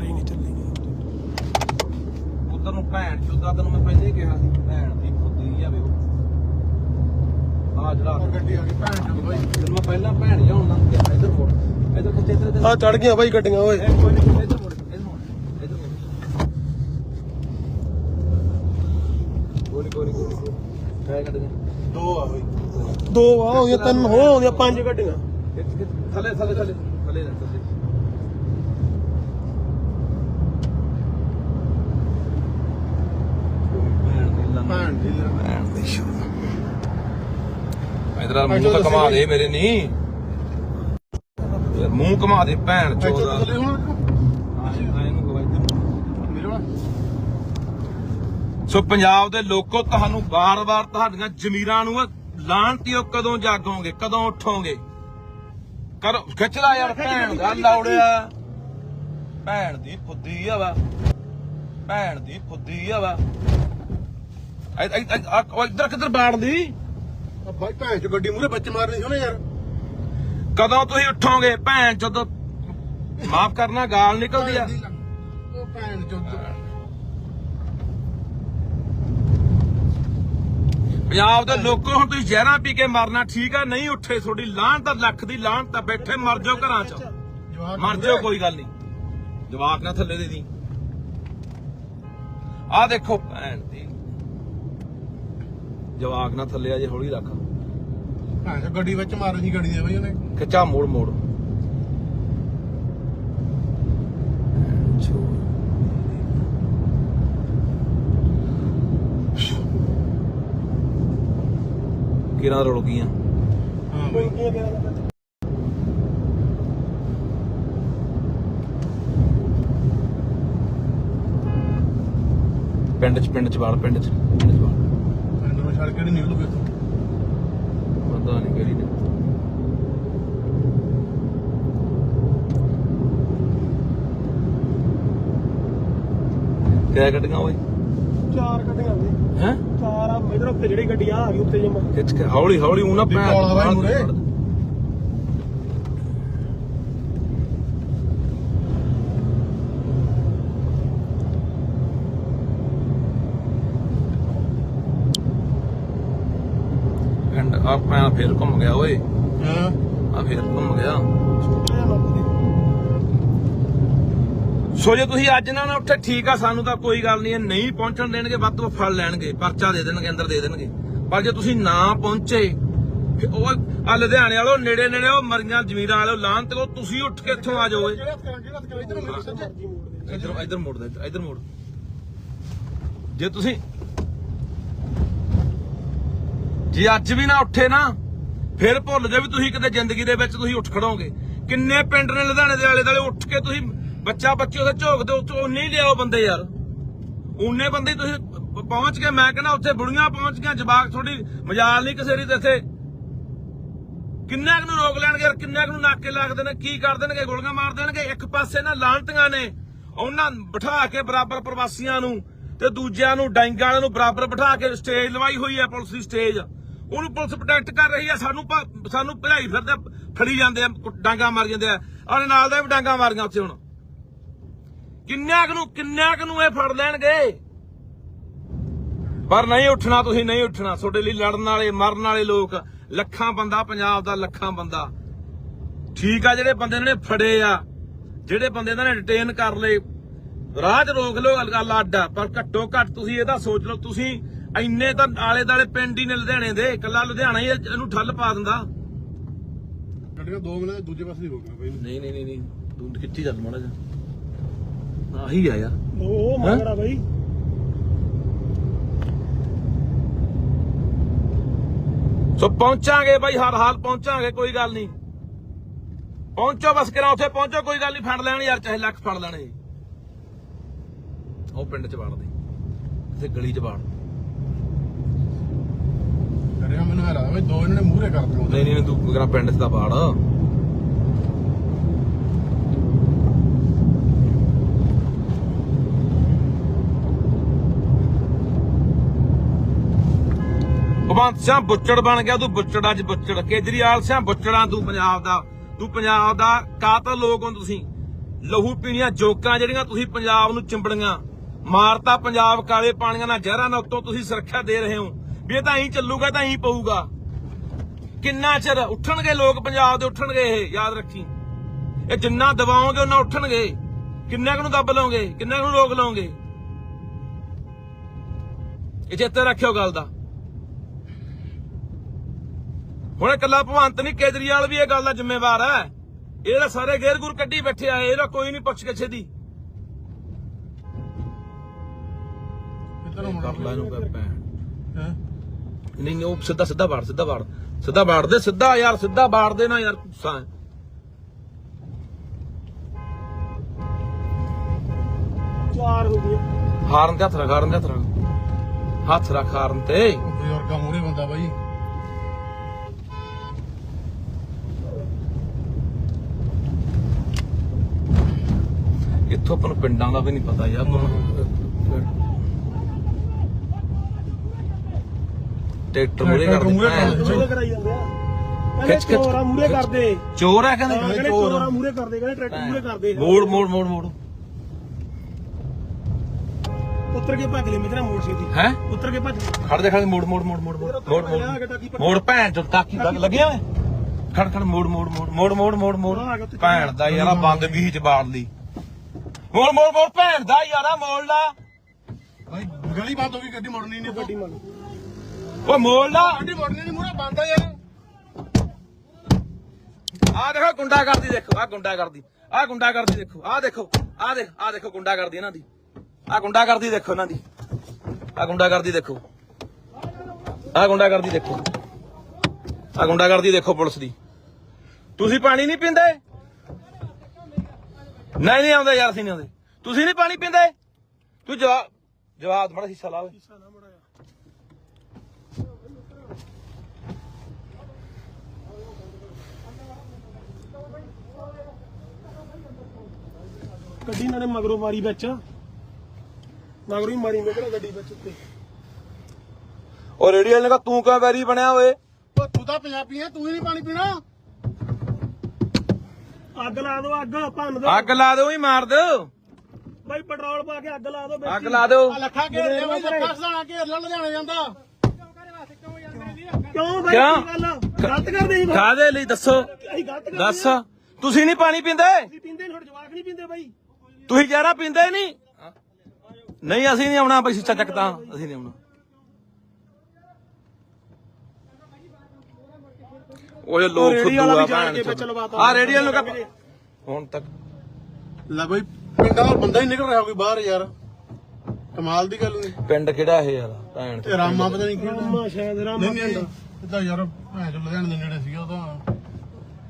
ਹੀ ਨਹੀਂ ਚੱਲੀ ਉਧਰ ਨੂੰ ਭੈਣ ਚੋਦਾ ਤੈਨੂੰ ਮੈਂ ਪਹਿਲੇ ਹੀ ਕਿਹਾ ਸੀ ਭੈਣ ਦੀ ਖੁੱਦੀ ਆ ਵੇ ਆ ਜਿਹੜਾ ਗੱਡੀ ਆ ਗਈ ਭੈਣ ਚੋਦ ਬਾਈ ਤੈਨੂੰ ਮੈਂ ਪਹਿਲਾਂ ਭੈਣ ਲਿਆਉਣ ਨਾ ਕਿਹਾ ਇਧਰ ਮੋੜ। ਇਧਰ ਕਿੱਥੇ ਇਧਰ ਇਧਰ ਆ ਚੜ ਗਈਆਂ ਬਾਈ ਗੱਡੀਆਂ ਓਏ। ਕੋਈ ਨਹੀਂ ਇਧਰ ਮੋੜ ਇਧਰ ਮੋੜ ਇਧਰ ਮੋੜ। ਕੋਈ ਕੋਈ ਕੋਈ ਕਾਹ ਕੱਢ ਗਏ ਦੋ ਆ ਬਾਈ। ਦੋ ਆ ਹੋ ਗਈਆਂ ਤਿੰਨ ਹੋ ਆਉਂਦੀਆਂ ਪੰਜ ਗੱਡੀਆਂ। ਥੱਲੇ ਥੱਲੇ ਥੱਲੇ। ਥੱਲੇ। ਭੈਣ ਦੀ ਭੈਣ ਦੀ ਸ਼ੋ ਇਧਰ ਮੂੰਹ ਤਾਂ ਘਮਾ ਦੇ ਮੇਰੇ ਨਹੀਂ ਯਾਰ ਮੂੰਹ ਘਮਾ ਦੇ ਭੈਣ ਇੱਥੋਂ ਚੋਦਾ ਥੱਲੇ ਹੁਣ ਇਹਨੂੰ ਗਵਾ ਇੱਧਰ ਮੇਰੇ ਵਾਲਾ। ਸੋ ਪੰਜਾਬ ਦੇ ਲੋਕੋ ਤੁਹਾਨੂੰ ਬਾਰ-ਬਾਰ ਤੁਹਾਡੀਆਂ ਜ਼ਮੀਰਾਂ ਨੂੰ ਲਾਂਟਿਓ ਕਦੋਂ ਜਾਗੋਗੇ ਕਦੋਂ ਉਠੋਗੇ? ਕਰੋ ਖਿੱਚ ਲਾ ਯਾਰ ਭੈਣ ਦਾ ਲੌੜਿਆ ਭੈਣ ਦੀ ਫੁੱਦੀ ਆ ਵਾ। ਭੈਣ ਦੀ ਫੁੱਦੀ ਆ ਵਾ। ਇੱਧਰ ਕਿੱਧਰ ਬਾੜਦੀ ਆ ਬਾਈ ਭੈਣ ਚ ਗੱਡੀ ਮੂਰੇ ਬੱਚ ਮਾਰਨੀ ਸੀ ਉਹਨੇ ਯਾਰ। ਕਦੋਂ ਤੁਸੀਂ ਉਠੋਗੇ? ਭੈਣ ਜਦੋਂ ਮਾਫ ਕਰਨਾ ਗਾਲ ਨਿਕਲਦੀ ਆ। ਉਹ ਭੈਣ ਚੋਦ ਪੰਜਾਬ ਦੇ ਲੋਕੋ ਹੁਣ ਤੁਸੀਂ ਜ਼ਹਿਰਾਂ ਪੀ ਕੇ ਮਰਨਾ ਠੀਕ ਆ? ਨਹੀਂ ਉੱਠੇ ਤੁਹਾਡੀ ਲਾਹਣ ਤਾਂ ਲੱਖ ਦੀ ਲਾਹਣ ਤਾਂ ਬੈਠੇ ਮਰ ਜਾਓ ਘਰਾਂ 'ਚ। ਮਰ ਜਾਓ ਕੋਈ ਗੱਲ ਨਹੀਂ। ਜਵਾਕ ਨਾ ਥੱਲੇ ਦੇ ਦੀ। ਆ ਦੇਖੋ ਭੈਣ ਦੀ ਜਵਾਕ ਨਾ ਥੱਲੇ ਆ ਜੇ ਹੌਲੀ ਰੱਖ। ਭੈਣ ਚ ਗੱਡੀ ਵਿੱਚ ਮਾਰਨੀ ਸੀ ਗੱਡੀ ਦੇ ਬਾਈ ਉਹਨੇ। ਖਿੱਚਾ ਮੋੜ ਮੋੜ। ਕਿਰਾਂ ਰੁਲ ਗਈਆਂ। ਹਾਂ ਬਾਈ। ਪਿੰਡ 'ਚ ਪਿੰਡ 'ਚ ਵਾਲ ਪਿੰਡ 'ਚ ਪਿੰਡ 'ਚ ਵਾਲ। ਪਿੰਡ ਨੂੰ ਛੱਡ ਕੇ ਨਹੀਂ ਨਿਕਲੂਗੇ ਉੱਥੋਂ ਪਤਾ ਨਹੀਂ ਕਿਹੜੀ ਨੇ। ਕਿਆ ਕੱਟੀਆਂ ਓਏ? ਚਾਰ ਗੱਡੀਆਂ ਨੇ। ਹੈ? ਚਾਰ ਆ ਇਧਰ ਉੱਤੇ ਜਿਹੜੀ ਗੱਡੀ ਆ ਆ ਗਈ ਉੱਤੇ ਜਮਾ। ਖਿੱਚ ਕੇ ਹੌਲੀ ਹੌਲੀ ਉਹ ਨਾ ਵੀ ਪੈਰ ਕੋਲਾ ਬਾਈ ਮੂਹਰੇ। ਪਿੰਡ ਆ ਪੈਰ ਫੇਰ ਘੁੰਮ ਗਿਆ ਓਏ। ਹਾਂ। ਆ ਫੇਰ ਘੁੰਮ ਗਿਆ। ਸੋ ਜੇ ਤੁਸੀਂ ਅੱਜ ਨਾ ਨਾ ਉੱਠੇ ਠੀਕ ਆ ਸਾਨੂੰ ਤਾਂ ਕੋਈ ਗੱਲ ਨਹੀਂ ਨਹੀਂ ਪਹੁੰਚਣ ਦੇਣਗੇ ਵੱਧ ਤੋਂ ਫੜ ਲੈਣਗੇ ਪਰਚਾ ਦੇ ਦੇਣਗੇ ਅੰਦਰ ਦੇ ਦੇਣਗੇ। ਪਰ ਜੇ ਤੁਸੀਂ ਨਾ ਪਹੁੰਚੇ ਫਿਰ ਉਹ ਆ ਲੁਧਿਆਣੇ ਵਾਲੋ ਨੇੜੇ ਨੇੜੇ ਉਹ ਮਰੀਆਂ ਜ਼ਮੀਰਾਂ ਵਾਲੋ ਲਾਂ ਤੇ ਉਹ ਤੁਸੀਂ ਉੱਠ ਕੇ ਇੱਥੋਂ ਆ ਕਰਾਂ ਇਧਰ ਇਧਰ ਇਧਰ ਮੋੜ ਦੇ ਇਧਰ ਮੋੜ। ਜੇ ਤੁਸੀਂ ਜੇ ਅੱਜ ਵੀ ਨਾ ਉੱਠੇ ਨਾ, ਫਿਰ ਭੁੱਲ ਜਾ ਵੀ ਤੁਸੀਂ ਕਿਤੇ ਜ਼ਿੰਦਗੀ ਦੇ ਵਿੱਚ ਤੁਸੀਂ ਉੱਠ ਖੜੋਗੇ। ਕਿੰਨੇ ਪਿੰਡ ਨੇ ਲੁਧਿਆਣੇ ਦੇ ਆਲੇ ਦੁਆਲੇ ਉੱਠ ਕੇ ਤੁਸੀਂ ਬੱਚਾ ਬੱਚੀ ਉਹਦੇ ਝੋਕਦੇ ਉੱਥੇ ਉਨੇ ਹੀ ਲਿਆਓ ਬੰਦੇ ਯਾਰ। ਉਨੇ ਬੰਦੇ ਤੁਸੀਂ ਪਹੁੰਚ ਕੇ ਮੈਂ ਕਹਿੰਦਾ ਉੱਥੇ ਬੁੜੀਆਂ ਪਹੁੰਚ ਗਈਆਂ, ਜਵਾਕ ਥੋੜੀ ਮਜਾਲ ਨਹੀਂ ਕਿਸੇ ਦੀ ਇੱਥੇ। ਕਿੰਨਾ ਕੁ ਨੂੰ ਰੋਕ ਲੈਣਗੇ ਯਾਰ ਕਿੰਨਾ ਕੁ ਨੂੰ ਨਾਕੇ ਲੱਗਦੇ ਨੇ ਕੀ ਕਰ ਦੇਣਗੇ, ਗੋਲੀਆਂ ਮਾਰ ਦੇਣਗੇ, ਇੱਕ ਪਾਸੇ ਨਾ ਲਾਂਟੀਆਂ ਨੇ, ਉਹਨਾਂ ਬਿਠਾ ਕੇ ਬਰਾਬਰ ਪ੍ਰਵਾਸੀਆਂ ਨੂੰ ਤੇ ਦੂਜਿਆਂ ਨੂੰ, ਡਾਂਗਾਂ ਵਾਲਿਆਂ ਨੂੰ ਬਰਾਬਰ ਬਿਠਾ ਕੇ ਸਟੇਜ ਲਵਾਈ ਹੋਈ ਹੈ ਪੁਲਿਸ ਦੀ ਸਟੇਜ ਉਹਨੂੰ ਪੁਲਿਸ ਪ੍ਰੋਟੈਕਟ ਕਰ ਰਹੀ ਹੈ, ਸਾਨੂੰ ਸਾਨੂੰ ਭਜਾਈ ਫਿਰਦੇ, ਫੜੀ ਜਾਂਦੇ ਆ, ਕੁ- ਡਾਂਗਾਂ ਮਾਰ ਜਾਂਦੇ ਆ। ਉਹਦੇ ਨਾਲ ਦਾ ਵੀ ਡਾਂਗਾਂ ਮਾਰੀਆਂ ਉੱਥੇ ਹੁਣ। ਕਿੰਨਾ ਨੂੰ ਕਿੰਨਾ ਨੂੰ ਇਹ ਫੜ ਲੈਣਗੇ? ਪਰ ਨਹੀਂ ਉੱਠਣਾ ਤੁਸੀਂ, ਨਹੀਂ ਉੱਠਣਾ। ਤੁਹਾਡੇ ਲਈ ਲੜਨ ਵਾਲੇ, ਮਰਨ ਵਾਲੇ ਲੋਕ, ਲੱਖਾਂ ਬੰਦਾ, ਪੰਜਾਬ ਦਾ ਲੱਖਾਂ ਬੰਦਾ। ਠੀਕ ਆ, ਜਿਹੜੇ ਬੰਦੇ ਨੇ ਫੜੇ ਆ, ਜਿਹੜੇ ਬੰਦੇ ਇਹਨਾਂ ਨੇ ਡਿਟੇਨ ਕਰ ਲਏ ਰਾਹ 'ਚ ਰੋਕ ਲਓ ਗੱਲ ਅੱਡ ਆ ਪਰ ਘੱਟੋ ਘੱਟ ਤੁਸੀਂ ਇਹਦਾ ਸੋਚ ਲਓ ਤੁਸੀਂ ਇੰਨੇ ਤਾਂ ਆਲੇ ਦਾਲੇ ਪਿੰਡ ਹੀ ਨੇ ਲੁਧਿਆਣੇ ਦੇ ਇਕੱਲਾ ਲੁਧਿਆਣਾ ਹੀ ਇਹਨੂੰ ਠੱਲ ਪਾ ਦਿੰਦਾ। ਗੱਡੀਆਂ ਦੋ ਮਿੰਟ ਦੂਜੇ ਪਾਸੇ ਦੀ ਰੋਕਣਾ ਬਾਈ। ਨਹੀਂ ਨਹੀਂ ਨਹੀਂ ਨਹੀਂ ਤੂੰ ਕਿੱਥੇ ਚੱਲ ਮਾੜਾ ਜਾ ਆਹੀ ਆ ਯਾਰ। ਉਹ ਮੰਗੜਾ ਬਾਈ। ਸੋ ਪਹੁੰਚਾਂਗੇ ਬਾਈ ਹਰ ਹਾਲ ਪਹੁੰਚਾਂਗੇ ਕੋਈ ਗੱਲ ਨਹੀਂ। ਪਹੁੰਚੋ ਬਸ ਕਿਰਾ ਉੱਥੇ ਪਹੁੰਚੋ ਕੋਈ ਗੱਲ ਨਹੀਂ ਫੜ ਲੈਣ ਯਾਰ ਚਾਹੇ ਲੱਖ ਫੜ ਲੈਣੇ ਉਹ ਪਿੰਡ ਚ ਵੜਦੇ। ਇੱਥੇ ਗਲੀ ਚ ਵੜ ਕਰਿਆ ਮੈਨੂੰ ਹੈਰਾ ਬਈ ਦੋ ਇਹਨਾਂ ਨੇ ਮੂਹਰੇ ਕਰ ਦਿੱਤੇ ਨਹੀਂ ਨਹੀਂ ਤੂੰ ਕਿਹੜਾ ਪਿੰਡ ਚ ਤਾਂ ਵੜ। ਭਗਵੰਤ ਸਿੰਘ ਬੁੱਚੜ ਬਣ ਗਿਆ ਤੂੰ ਬੁੱਚੜ ਅੱਜ ਬੁੱਚੜ। ਕੇਜਰੀਵਾਲ ਸਿੰਘ ਬੁੱਚੜਾਂ ਤੂੰ ਪੰਜਾਬ ਦਾ। ਤੂੰ ਪੰਜਾਬ ਦਾ ਕਾਤਲ ਲੋਕ ਹੋ ਤੁਸੀਂ। ਲਹੂ ਪੀਣੀਆਂ ਜੋਕਾਂ ਜਿਹੜੀਆਂ ਤੁਸੀਂ ਪੰਜਾਬ ਨੂੰ ਚਿੰਬੜੀਆਂ। ਮਾਰਤਾ ਪੰਜਾਬ ਕਾਲੇ ਪਾਣੀਆਂ ਨਾਲ ਜ਼ਹਿਰਾਂ ਨਾਲ ਉੱਤੋਂ ਤੁਸੀਂ ਸੁਰੱਖਿਆ ਦੇ ਰਹੇ ਹੋ। ਵੀ ਇਹ ਤਾਂ ਐਂ ਚੱਲੂਗਾ ਤਾਂ ਐਂ ਪਊਗਾ। ਕਿੰਨਾ ਚਿਰ ਉੱਠਣਗੇ ਲੋਕ ਪੰਜਾਬ ਦੇ, ਉੱਠਣਗੇ ਇਹ, ਯਾਦ ਰੱਖੀ। ਇਹ ਜਿੰਨਾ ਦਬਾਓਗੇ ਉਹਨਾਂ ਉੱਠਣਗੇ। ਕਿੰਨੇ ਕੁ ਨੂੰ ਦੱਬ ਲਓਗੇ, ਕਿੰਨਾ ਕੁ ਨੂੰ ਰੋਕ ਲਓਗੇ? ਇਹ ਚੇਤੇ ਰੱਖਿਓ ਗੱਲ ਦਾ। ਹੁਣ ਇਕੱਲਾ ਭਵੰਤ ਨਹੀਂ ਕੇਜਰੀਵਾਲ ਵੀ ਇਹ ਗੱਲ ਦਾ ਜ਼ਿੰਮੇਵਾਰ ਹੈ। ਇਹਦਾ ਸਾਰੇ ਗੇਰ ਗੁਰ ਕੱਢੀ ਬੈਠੇ ਆ, ਇਹਦਾ ਕੋਈ ਨਹੀਂ ਪੁੱਛ ਕਿਸੇ ਦੀ ਕਰ ਲੈ ਕਰ ਹੈ? ਨਹੀਂ ਨਹੀਂ ਉਹ ਸਿੱਧਾ ਸਿੱਧਾ ਬਾੜ ਸਿੱਧਾ ਬਾੜ ਸਿੱਧਾ ਬਾੜ ਦੇ ਸਿੱਧਾ ਯਾਰ ਸਿੱਧਾ ਬਾੜ ਦੇ ਨਾ ਯਾਰ ਗੁੱਸਾ ਹੈ। ਚਾਰ ਹੋ ਗਏ। ਹਾਰਨ ਤੇ ਹੱਥ ਰੱਖ ਹਾਰਨ ਤੇ ਹੱਥ ਰੱਖ। ਹੱਥ ਰੱਖ ਹਾਰਨ ਤੇ। ਬਜ਼ੁਰਗਾਂ ਬੰਦਾ ਬਾਈ। ਇੱਥੋਂ ਆਪਾਂ ਨੂੰ ਪਿੰਡਾਂ ਦਾ ਵੀ ਨਹੀਂ ਪਤਾ ਯਾਰ ਆਪਾਂ ਨੂੰ ਟਰੈਕਟਰ ਮੂਰੇ ਕਰ ਦਿੱਤਾ ਕਰਾਈ ਜਾਂਦੇ ਆ ਖਿੱਚ ਖਿੱਚ ਚੋਰਾ ਮੂਰੇ ਕਰਦੇ ਚੋਰ ਆ ਕਹਿੰਦੇ ਕਹਿੰਦੇ ਚੋਰਾ ਮੂਰੇ ਕਰਦੇ ਕਹਿੰਦੇ ਟਰੈਕਟਰ ਮੂਰੇ ਕਰਦੇ ਮੋੜ ਮੋੜ ਮੋੜ ਮੋੜ ਉੱਤਰ ਕੇ ਭੱਜ ਲੈ ਮੇਰਾ ਮੋੜ ਸੀ ਦੀ ਹੈ ਉੱਤਰ ਕੇ ਭੱਜ ਖੜ ਜਾ ਖੜ ਮੋੜ ਮੋੜ ਮੋੜ ਮੋੜ ਮੋੜ ਮੋੜ ਮੋੜ ਭੈਣ ਚੋ ਤਾਕੀ ਲੱਗਿਆ ਖੜ ਖੜ ਮੋੜ ਮੋੜ ਮੋੜ ਮੋੜ ਮੋੜ ਮੋੜ ਮੋੜ ਭੈਣ ਦਾ ਯਾਰਾ ਬੰਦ ਵੀ ਜਬਾਰ ਲਈ ਮੋੜ ਮੋੜ ਮੋੜ ਭੈਣ ਦਾ ਯਾਰਾ ਮੋੜ ਲਾ ਭਾਈ ਗਲੀ ਬੰਦ ਹੋ ਗਈ ਗੱਡੀ ਮੁੜਨੀ ਨਹੀਂ ਗੱਡੀ ਮੁੜ ਓਏ ਮੋੜ ਲਾ। ਗੱਡੀ ਮੁੜਨੀ ਨਹੀਂ ਮੂਰੇ ਬੰਦ ਆ ਯਾਰ। ਆ ਦੇਖੋ ਗੁੰਡਾ ਕਰਦੀ ਦੇਖੋ, ਆ ਗੁੰਡਾ ਕਰਦੀ ਆ ਗੁੰਡਾ ਕਰਦੀ ਦੇਖੋ, ਆ ਦੇਖੋ, ਆ ਦੇਖ, ਆ ਦੇਖੋ ਗੁੰਡਾ ਕਰਦੀ ਇਹਨਾਂ ਦੀ। ਆ ਗੁੰਡਾ ਕਰਦੀ ਦੇਖੋ ਇਹਨਾਂ ਦੀ। ਆ ਗੁੰਡਾ ਕਰਦੀ ਦੇਖੋ। ਆ ਗੁੰਡਾ ਕਰਦੀ ਦੇਖੋ। ਆ ਗੁੰਡਾ ਕਰਦੀ ਦੇਖੋ ਪੁਲਿਸ ਦੀ। ਤੁਸੀਂ ਪਾਣੀ ਨਹੀਂ ਪੀਂਦੇ? ਨਹੀਂ ਨਹੀਂ ਆਉਂਦੇ ਯਾਰ, ਅਸੀਂ ਨਹੀਂ ਆਉਂਦੇ। ਤੁਸੀਂ ਨਹੀਂ ਪਾਣੀ ਪੀਂਦੇ? ਤੂੰ ਜਵਾਬ ਜਵਾਬ, ਮੜਾ ਹਿੱਸਾ ਲਾ ਗੱਡੀ ਇਹਨਾਂ ਨੇ ਮਗਰੋਂ ਮਾਰੀ ਵਿੱਚ। ਮਗਰੋਂ ਹੀ ਮਾਰੀ ਮੇਰਾ ਗੱਡੀ ਵਿੱਚ ਉੱਤੇ। ਉਹ ਰੇਡੀਅਲ ਨੇ ਕਹਾ ਤੂੰ ਕਿਉਂ ਵੈਰੀ ਬਣਿਆ ਓਏ? ਓ ਤੂੰ ਤਾਂ ਪੰਜਾਬੀ ਆ ਤੂੰ ਹੀ ਨਹੀਂ ਪਾਣੀ ਪੀਣਾ। ਅੱਗ ਲਾ ਦਿਓ ਅੱਗ ਭੰਨ ਦਿਓ। ਅੱਗ ਲਾ ਦਿਓ ਹੀ ਮਾਰ ਦਿਓ। ਬਾਈ ਪੈਟਰੋਲ ਪਾ ਕੇ ਅੱਗ ਲਾ ਦਿਓ ਵਿੱਚ ਅੱਗ। ਲਾ ਦਿਓ। ਆ ਲੱਖਾ ਘੇਰ ਲਿਆ ਬਾਈ ਲੱਖਾ ਸਦਾਣਾ ਘੇਰ ਲੈ ਲੁਧਿਆਣਾ ਜਾਂਦਾ। ਕਿਉਂ ਬਾਈ ਕਿਉਂ? ਕੀ ਗੱਲ ਗਲਤ ਕਰਦੇ ਸੀ ਬਾਈ। ਕਾਦੇ ਲਈ? ਦੱਸੋ। ਅਸੀਂ ਗਲਤ ਕਰਦੇ ਦੱਸ। ਤੁਸੀਂ ਨਹੀਂ ਪਾਣੀ ਪੀਂਦੇ? ਪੀਂਦੇ ਨਹੀਂ ਜਵਾਕ ਨਹੀਂ ਪੀਂਦੇ ਬਾਈ। ਤੁਸੀਂ ਜ਼ਹਿਰਾ ਪੀਂਦੇ ਨਹੀਂ? ਨਹੀਂ ਅਸੀਂ ਨਹੀਂ ਆਉਣਾ ਬਈ ਸਿੱਚਾ ਚੱਕਦਾ ਅਸੀਂ ਨਹੀਂ ਆਉਣਾ। ਉਹ ਲੋਕ ਫੁੱਦੂ ਆ ਭੈਣ। ਆ ਰੇਡੀਅਲ ਨੂੰ ਕਹ ਹੁਣ ਤੱਕ। ਲੈ ਬਾਈ ਪਿੰਡਾਂ ਦਾ ਬੰਦਾ ਹੀ ਨਿਕਲ ਰਿਹਾ ਕੋਈ ਬਾਹਰ ਯਾਰ। ਕਮਾਲ ਦੀ ਗੱਲ ਨਹੀਂ। ਪਿੰਡ ਕਿਹੜਾ ਇਹ ਯਾਰ ਭੈਣ ਤੇ ਰਾਮਾ ਪਤਾ ਨਹੀਂ ਕਿਹੜਾ ਰਾਮਾ ਸ਼ਾਇਦ ਰਾਮਾ ਨਹੀਂ ਨਹੀਂ ਇਦਾਂ ਯਾਰ ਭੈਣ ਚੋ ਲੁਧਿਆਣੇ ਦੇ ਨੇੜੇ ਸੀਗਾ ਉਹਦਾ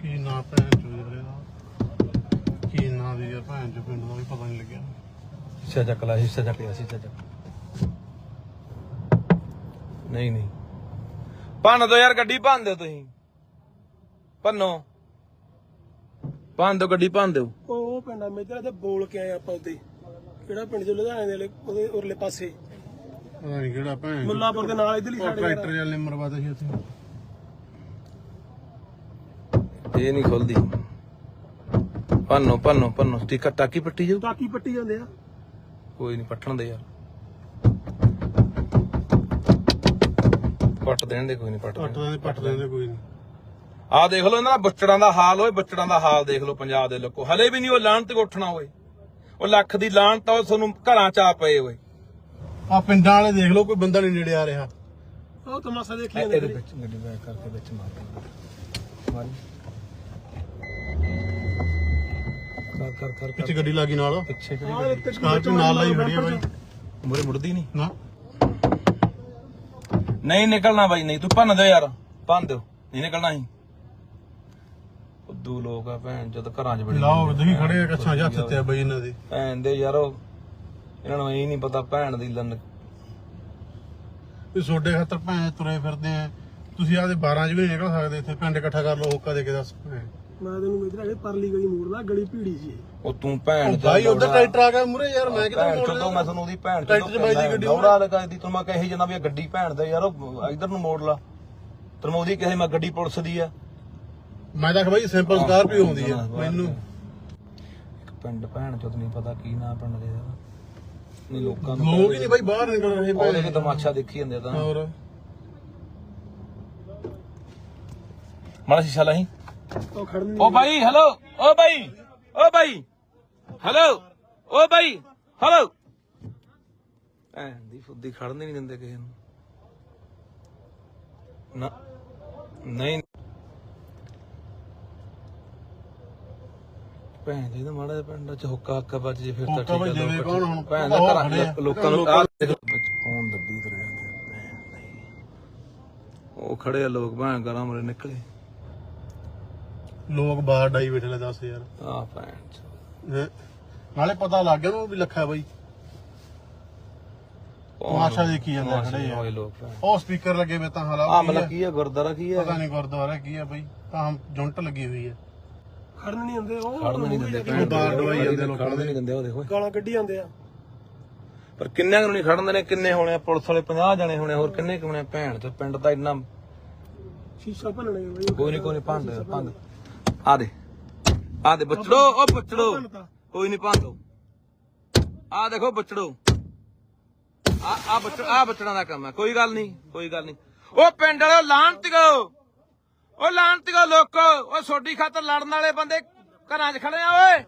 ਕੀ ਨਾਂ ਭੈਣ ਦੀ ਭੈਣ ਚੋ ਪਿੰਡ ਦਾ ਵੀ ਪਤਾ ਨਹੀਂ ਲੱਗਿਆ। ਹਿੱਸਾ ਚੱਕ ਲੈ ਹਿੱਸਾ ਚੱਕ ਲਿਆ ਹਿੱਸਾ ਚੱਕ। ਨਹੀਂ ਨਹੀਂ। ਭੰਨ ਦੋ ਯਾਰ ਗੱਡੀ ਭੰਨ ਦਿਓ ਤੁਸੀਂ। ਭੰਨੋ। ਭੰਨ ਦਿਓ ਗੱਡੀ ਭੰਨ ਦਿਓ। ਉਹ ਪਿੰਡਾਂ ਮੇਜਰ ਤੇ ਬੋਲ ਕੇ ਆਏ ਆਪਾਂ ਉੱਤੇ। ਕਿਹੜਾ ਪਿੰਡ ਚ ਲੁਧਿਆਣੇ ਦੇ ਵਾਲੇ- ਉਹਦੇ ਉਰਲੇ ਪਾਸੇ। ਪਤਾ ਨਹੀਂ ਕਿਹੜਾ ਭੈਣ। ਮੁੱਲਾਪੁਰ ਦੇ ਨਾਲ ਇਧਰਲੀ ਉਹ ਸਾਈਡ ਟਰੈਕਟਰ ਵਾਲੇ ਮਰਵਾਦਾ ਸੀ ਉੱਥੇ। ਇਹ ਨਹੀਂ ਖੁੱਲਦੀ। ਭੰਨੋ ਭੰਨੋ ਭੰਨੋ। ਟਿਕਟ ਟਾਕੀ ਪੱਟੀ ਜਾਊ? ਟਾਕੀ ਪੱਟੀ ਜਾਂਦੇ ਆ। ਕੋਈ ਨਹੀਂ ਪੱਟਣ ਦੇ ਯਾਰ। ਪੱਟ ਦੇਣ ਦੇ ਕੋਈ ਨਹੀਂ ਪੱਟ ਪੱਟ ਦੇਣ। ਦਿੰਦੇ ਪੱਟ ਦਿੰਦੇ ਕੋਈ ਨਹੀਂ ਆਹ ਦੇਖ ਲਓ ਇਹਨਾਂ ਦਾ ਬੱਚੜਾਂ ਦਾ ਹਾਲ ਓਏ ਬੱਚੜਾਂ ਦਾ ਹਾਲ ਦੇਖ ਲਓ ਪੰਜਾਬ ਦੇ ਲੋਕੋ। ਹਲੇ ਵੀ ਨਹੀਂ ਉਹ ਲਾਹਣ ਤੇ ਉੱਠਣਾ ਓਏ। ਉਹ ਲੱਖ ਦੀ ਲਾਹਣ ਤਾਂ ਉਹ ਤੁਹਾਨੂੰ ਘਰਾਂ ਚ ਆ ਪਏ ਓਏ। ਆ ਪਿੰਡਾਂ ਵਾਲੇ ਦੇਖ ਲਓ ਕੋਈ ਬੰਦਾ ਨਹੀਂ ਨੇੜੇ ਆ ਰਿਹਾ। ਉਹ ਤਮਾਸ਼ਾ ਦੇਖੀ ਇਹਦੇ ਵਿੱਚ ਗੱਡੀ ਬੈਕ ਕਰਕੇ ਵਿੱਚ ਮਾਰ ਮਾਰੀ। ਕਰ ਕਰ ਕਰ ਪਿੱਛੇ ਗੱਡੀ ਲੱਗੀ ਨਾਲ। ਪਿੱਛੇ ਆਹ ਇੱਕ ਸਕਾਰਪੀਓ ਨਾਲ ਲਾਈ ਖੜੀ ਆ ਬਾਈ। ਮੁਰੇ ਮੁੜਦੀ ਨਹੀਂ। ਨਾ। ਨਹੀਂ ਨਿਕਲਣਾ ਬਾਈ ਨਹੀਂ। ਤੂੰ ਭੰਨ ਦਿਓ ਯਾਰ ਭੰਨ ਦਿਓ। ਨਹੀਂ ਨਿਕਲਣਾ ਹੀ ਉਦੋਂ ਲੋਕ ਆ ਭੈਣ ਜਦ ਘਰਾਂ 'ਚ ਬੜੇ ਲਾਓ ਦੇਖੀ ਖੜੇ ਆ ਕੱਛਾਂ ਹੱਥ ਤੇ ਆ ਬਾਈ ਇਹਨਾਂ ਦੇ। ਭੈਣ ਦੇ ਯਾਰੋ ਇਹਨਾਂ ਨੂੰ ਇਹ ਨਹੀਂ ਪਤਾ ਭੈਣ ਦੀ ਲੰਨ। ਵੀ ਛੋਡੇ ਖਾਤਰ ਭੈਣ ਤੁਰੇ ਫਿਰਦੇ ਆ। ਤੁਸੀਂ ਆਦੇ 12 ਚ ਵੀ ਨਿਕਲ ਸਕਦੇ ਇੱਥੇ ਪਿੰਡ ਇਕੱਠਾ ਕਰ ਲਓ ਹੋਕਾ ਦੇ ਕੇ ਦੱਸ। ਭੈਣ। ਮੈਂ ਤੈਨੂੰ ਮੇਜਰ ਵਾਲੇ ਪਰਲੀ ਗਲੀ ਮੋੜਦਾ ਗਲੀ ਭੀੜੀ ਸੀ ਇਹ। ਉਹ ਤੂੰ ਭੈਣ ਉਹ ਬਾਈ ਉਧਰ ਟਰੈਕਟਰ ਆ ਗਿਆ ਮੂਰੇ ਯਾਰ ਮੈਂ ਕਿੱਧਰ ਭੈਣ ਚੋਦੋ ਮੈਂ ਤੁਹਾਨੂੰ ਉਹਦੀ ਭੈਣ ਟਰੈਕਟਰ 'ਚ ਬਾਈ ਦੀ ਗੱਡੀ ਦੌੜਾ ਲਗਾਈ ਤੂੰ ਮੈਂ ਕਹੀ ਜਾਂਦਾ ਵੀ ਇਹ ਗੱਡੀ ਭੈਣ ਦਾ ਯਾਰ ਉਹ ਇਧਰ ਨੂੰ ਮੋੜ ਲਾ। ਤੈਨੂੰ ਮੈਂ ਉਹਦੀ ਕਹੇ ਮੈਂ ਗੱਡੀ ਪੁਲਿਸ ਦੀ ਆ। ਮੈਂ ਤਾਂ ਕਿਹਾ ਬਾਈ ਸਿੰਪਲ ਸਕਾਰਪੀਓ ਆਉਂਦੀ ਆ ਮੈਨੂੰ। ਪਿੰਡ ਭੈਣ ਚੋਦ ਨਹੀਂ ਪਤਾ ਕੀ ਨਾਂ ਪਿੰਡ ਦੇ ਦਾ ਨਹੀਂ ਲੋਕਾਂ ਨੂੰ ਲੋਕ ਹੀ ਨਹੀਂ ਬਾਈ ਬਾਹਰ ਨਿਕਲ ਰਹੇ ਉਹਦੇ ਕੇ ਤਮਾਸ਼ਾ ਦੇਖੀ ਜਾਂਦੇ ਤਾਂ। ਹੋਰ। ਮਾੜਾ ਸ਼ੀਸ਼ਾ ਲਾਈ ਉਹ ਖੜਨ ਓ ਬਾਈ ਹੈਲੋ ਓ ਬਾਈ ਓ ਬਾਈ ਹੈਲੋ ਓ ਬਾਈ ਹੈਲੋ ਐਂ ਦੀ ਫੁੱਦੀ ਖੜਨ ਨਹੀਂ ਦਿੰਦੇ ਕਿਸੇ ਨੂੰ। ਨਾ ਨਹੀਂ। ਭੈਣ ਜੀ ਦਾ ਮਾੜਾ ਪਿੰਡ ਚ ਹੁੱਕਾ ਹੱਕਾ ਵੱਜ ਜੇ ਫਿਰ ਤਾਂ ਠੀਕ ਹੈ ਜਾਵੇ, ਲੋਕ ਕੌਣ ਹੁਣ? ਭੈਣ ਦਾ ਘਰਾਂ ਆ। ਲੋਕਾਂ ਨੂੰ ਆਹ ਦੇਖ ਫੋਨ ਦੱਬੀ ਤੁਰ ਜਾਂਦੇ ਆ। ਉਹ ਖੜੇ ਆ ਲੋਕ ਭੈਣ ਗਰਾਂ ਮਰੇ ਨਿਕਲੇ। ਲੋਕ ਬਾਹਰ ਡਾਈ ਬੈਠੇ ਲੈ ਦੱਸ ਯਾਰ। ਆ ਭੈਣ ਚ ਹੈਂ। ਨਾਲੇ ਪਤਾ ਲੱਗ ਗਿਆ ਉਹਨੂੰ ਵੀ ਲੱਖਾ ਬਾਈ। ਤਮਾਸ਼ਾ ਦੇਖੀ ਜਾਂਦੇ ਤਮਾਸ਼ਾ ਖੜੇ ਆ। ਹੋਏ ਲੋਕ ਭੈਣ। ਉਹ ਸਪੀਕਰ ਲੱਗੇ ਵੇ ਤਾਂ ਆ। ਹਾਲਾਤ ਮਤਲਬ ਕੀ ਹੈ ਗੁਰਦਾਰਾ ਕੀ ਹੈ ਪਤਾ ਨਹੀਂ ਗੁਰਦੁਆਰਾ ਕੀ ਆ ਬਾਈ। ਤਾਂ ਜੁੰਟ ਲੱਗੀ ਹੋਈ ਹੈ ਖੜਨ ਨਹੀਂ ਹੁੰਦੇ ਉਹ। ਖੜਨ ਨਹੀਂ ਦਿੰਦੇ ਭੈਣ ਬਾਹਰ ਦਵਾਈ ਜਾਂਦੇ ਲੋਕਾਂ ਖੜਨ ਨਹੀਂ ਦਿੰਦੇ ਉਹ ਦੇਖੋ। ਗਾਲਾਂ ਕੱਢੀ ਜਾਂਦੇ ਆ। ਪਰ ਕਿੰਨੇ ਨੂੰ ਨਹੀਂ ਖੜਨ ਨੇ ਕਿੰਨੇ ਹੋਣੇ ਆ, ਪੁਲਿਸ ਵਾਲੇ 50 ਜਣੇ ਹੋਣੇ ਹੋਰ ਕਿੰਨੇ ਕੁ ਹੋਣੇ ਆ, ਭੈਣ ਤੇ ਪਿੰਡ ਦਾ ਇੰਨਾ ਸ਼ੀਸ਼ਾ ਭੰਨਣੇ ਬਈ। ਕੋਈ ਨਹੀਂ ਕੋਈ ਨਹੀਂ ਭੰਦ ਭੰਦ ਆ ਦੇ। ਆ ਦੇ ਬੱਚੜੋ ਉਹ ਬੱਚੜੋ। ਕੋਈ ਨਹੀਂ ਭੰਦੋ ਆ ਦੇਖੋ ਬੱਚੜੋ। ਆ ਆ ਬੱਚੜ ਆ ਬੱਚੜਾਂ ਦਾ ਕੰਮ ਹੈ ਕੋਈ ਗੱਲ ਨਹੀਂ ਕੋਈ ਗੱਲ ਨਹੀਂ ਉਹ ਪਿੰਡ ਵਾਲੇ ਲਾਂਤਿਓ ਉਹ ਲਾਂਤਿਓ ਲੋਕੋ। ਉਹ ਸੋਡੀ ਖਾਤਰ ਲੜਨ ਵਾਲੇ ਬੰਦੇ ਘਰਾਂ 'ਚ ਖੜੇ ਆ ਓਏ।